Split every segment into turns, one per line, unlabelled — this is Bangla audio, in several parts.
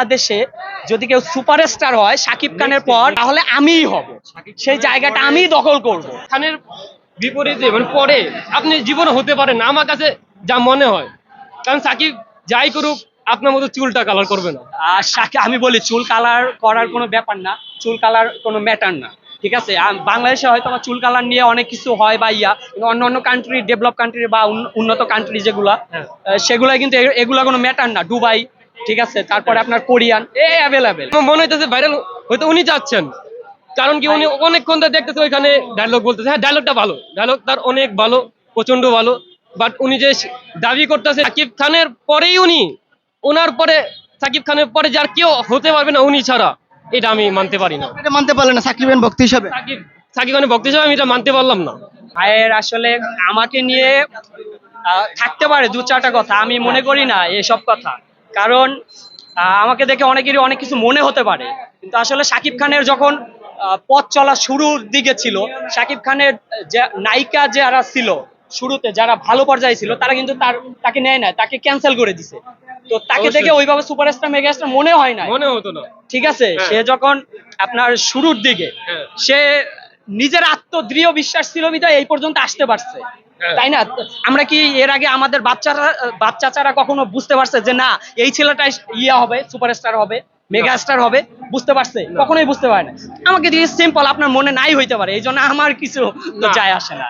বাংলাদেশে যদি কেউ সুপারস্টার হয় শাকিব খানের পর তাহলে আমিই হব। সেই জায়গাটা আমিই দখল করব।
খানের বিপরীতে মানে পরে আপনি জীবনে হতে পারেন না আমার কাছে যা মনে হয়। কারণ সাকিব যাই করুক আপনার মতো চুলটা কালার করবে না।
আর শাকি- আমি বলি চুল কালার করার কোনো ব্যাপার না। চুল কালার কোনো ম্যাটার না। ঠিক আছে? বাংলাদেশে হয়তো আমার চুল কালার নিয়ে অনেক কিছু হয় বা ইয়া কিন্তু অন্য অন্য কান্ট্রি ডেভেলপ কান্ট্রি বা উন- উন্নত কান্ট্রি যেগুলা
হ্যাঁ।
সেগুলা কিন্তু এগুলা কোনো ম্যাটার না। দুবাই ঠিক আছে? তারপরে আপনার কোরিয়ান এ অ্যাভেলেবেল
মনে হইতেছে ভাইরাল হয়তো উনি যাচ্ছেন। কারণ কি উনি অনেকক্ষণ ধরে দেখতেছে ওইখানে ডায়লগ বলতেছে। হ্যাঁ ডায়লগটা ভালো। ডায়লগ তার অনেক ভালো প্রচণ্ড ভালো। বাট উনি যে দাবি করতেছে সাকিব খানের পরেই উনি ওনার পরে সাকিব খানের পরে যার কেউ হতে পারবে না উনি ছাড়া এটা আমি মানতে পারি না।
এটা মানতে পারলেন না সাকিব খান ভক্ত হিসাবে।
সাকিব সাকিব খানের ভক্ত হিসেবে আমি এটা মানতে পারলাম না।
ভাইয়ের আসলে আমাকে নিয়ে থাকতে পারে দু চারটা কথা আমি মনে করি না এসব কথা। কারণ আমাকে দেখে অনেকেরই অনেক কিছু মনে হতে পারে কিন্তু আসলে শাকিব খানের যখন পথ চলা শুরুর দিকে ছিল শাকিব খানের যে নায়িকা যারা ছিল শুরুতে যারা ভালো পর্যায়ে ছিল তারা কিন্তু তার তাকে নেয় না তাকে ক্যান্সেল করে দিছে তো তাকে দেখে ওইভাবে সুপারস্টার মেগাস্টার মনে হয় না
মনে হতো না
ঠিক আছে
হ্যাঁ।
সে যখন আপনার শুরুর দিকে
হ্যাঁ।
সে নিজের আত্মদৃঢ় বিশ্বাস ছিল বিধায় এই পর্যন্ত আসতে পারছে। তাই না? আমরা কি এর আগে আমাদের বাচ্চারা বাচ্চাচারা কখনো বুঝতে পারছে যে না এই ছেলেটা ইয়া হবে সুপারস্টার হবে মেগা স্টার হবে বুঝতে পারছে? কখনোই বুঝতে পারে না। আমাকে দিয়ে সিম্পল আপনার মনে নাই হইতে পারে এই জন্য আমার কিছু। যায় আসে না।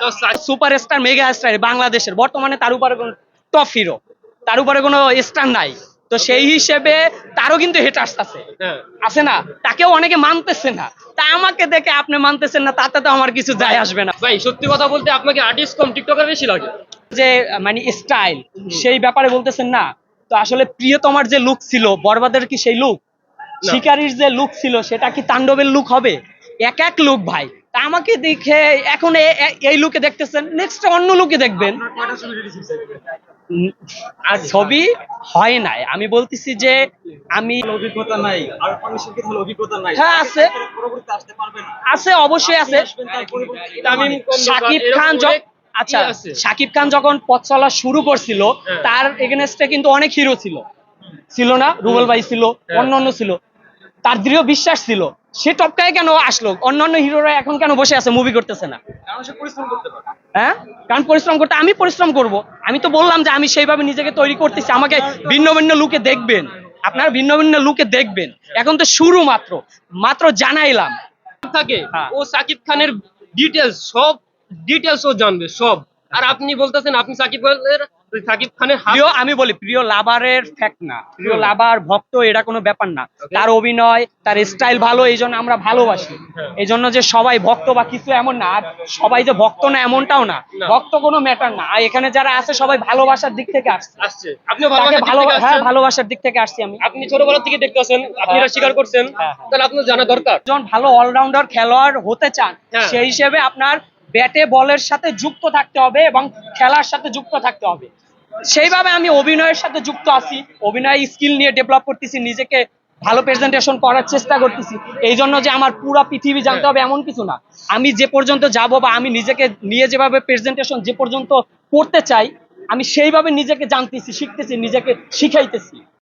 সুপারস্টার মেগা স্টার বাংলাদেশের বর্তমানে তার উপরে কোনো টপ হিরো তার উপরে কোনো স্টার নাই। তো সেই হিসেবে তারও কিন্তু হেটার্স আছে।
হ্যাঁ।
আছে না? তাকেও অনেকে মানতেছে না। তা আমাকে দেখে আপনি মানতেছেন না তাতে তো আমার কিছু যায় আসবে না।
ভাই সত্যি কথা বলতে আপনাকে আর্টিস্ট কম টিকটকার বেশি লাগে।
যে মানে স্টাইল সেই ব্যাপারে বলতেছেন না। তো আসলে প্রিয়তমার যে লুক ছিল বরবাদের কি সেই লুক। শিকারির যে লুক ছিল সেটা কি তাণ্ডবের লুক হবে? এক এক লুক ভাই। তা আমাকে দেখে এখন এই লুকে দেখতেছেন। নেক্সট অন্য লুকে দেখবেন। আর ছবি হয় নাই। আমি বলতেছি যে আমি
অভিজ্ঞতা নাই। আর মানুষের কি অভিজ্ঞতা নাই?
হ্যাঁ, আছে।
পরবর্তীতে আসতে পারবে না।
আছে অবশ্যই আছে।
কন্দকার,
শাকিব খান আচ্ছা। শাকিব খান যখন পথ চলা শুরু করছিল
হ্যাঁ।
তার এগেনস্টে কিন্তু অনেক হিরো ছিল। ছিল না? রুবেল ভাই ছিল
হ্যাঁ।
অন্য অন্য ছিল। তার দৃঢ় বিশ্বাস ছিল। সে টপকায় কেন আসলো? অন্যান্য হিরোরা এখন কেন বসে আছে? মুভি করতেছে না। হ্যাঁ? কারণ পরিশ্রম করতে আমি পরিশ্রম করব। আমি তো বললাম যে আমি সেইভাবে নিজেকে তৈরি করতেছি। আমাকে ভিন্ন ভিন্ন লুকে দেখবেন। আপনারা ভিন্ন ভিন্ন লুকে দেখবেন। এখন তো শুরু মাত্র। মাত্র জানাইলাম।
থাকে।
হ্যাঁ।
ও সাকিব খানের ডিটেলস সব ডিটেলস ও জানবে সব। আর আপনি বলতেছেন আপনি সাকিব খানের সাকিব খানের হাত
প্রিয় আমি বলি প্রিয় লাভারের ফ্যাক্ট না। প্রিয় লাভার ভক্ত এটা কোনো ব্যাপার না। তার অভিনয় তার স্টাইল ভালো এই জন্য আমরা ভালোবাসি।
হ্যাঁ।
এই জন্য যে সবাই ভক্ত বা কিছু এমন না আর সবাই যে ভক্ত না এমনটাও না। ভক্ত কোনো ম্যাটার না। আর এখানে যারা আছে সবাই ভালোবাসার দিক থেকে আসছে।
আসছে। আপনি ভালোবাসার দিক থেকে
হ্যাঁ ভালোবাসার দিক থেকে আসছি আমি।
আপনি ছোটবেলা থেকে আপনি এটা স্বীকার করছেন।
হ্যাঁ, হ্যাঁ।
তাহলে আপনার জানা দরকার।
ভালো অলরাউন্ডার খেলোয়াড় হতে চান
হ্যাঁ।
সেই হিসেবে আপনার ব্যাটে, বলের সাথে যুক্ত থাকতে হবে এবং খেলার সাথে যুক্ত থাকতে হবে। সেইভাবে আমি অভিনয়ের সাথে যুক্ত আছি। অভিনয় স্কিল নিয়ে ডেভেলপ করতেছি, নিজেকে ভালো প্রেজেন্টেশন করার চেষ্টা করতেছি। এই জন্য যে আমার পুরো পৃথিবী জানতে হবে এমন কিছু না। আমি যে পর্যন্ত যাব বা আমি নিজেকে নিয়ে যেভাবে প্রেজেন্টেশন যে পর্যন্ত করতে চাই, আমি সেইভাবে নিজেকে জানতেছি, শিখতেছি, নিজেকে শিখাইতেছি।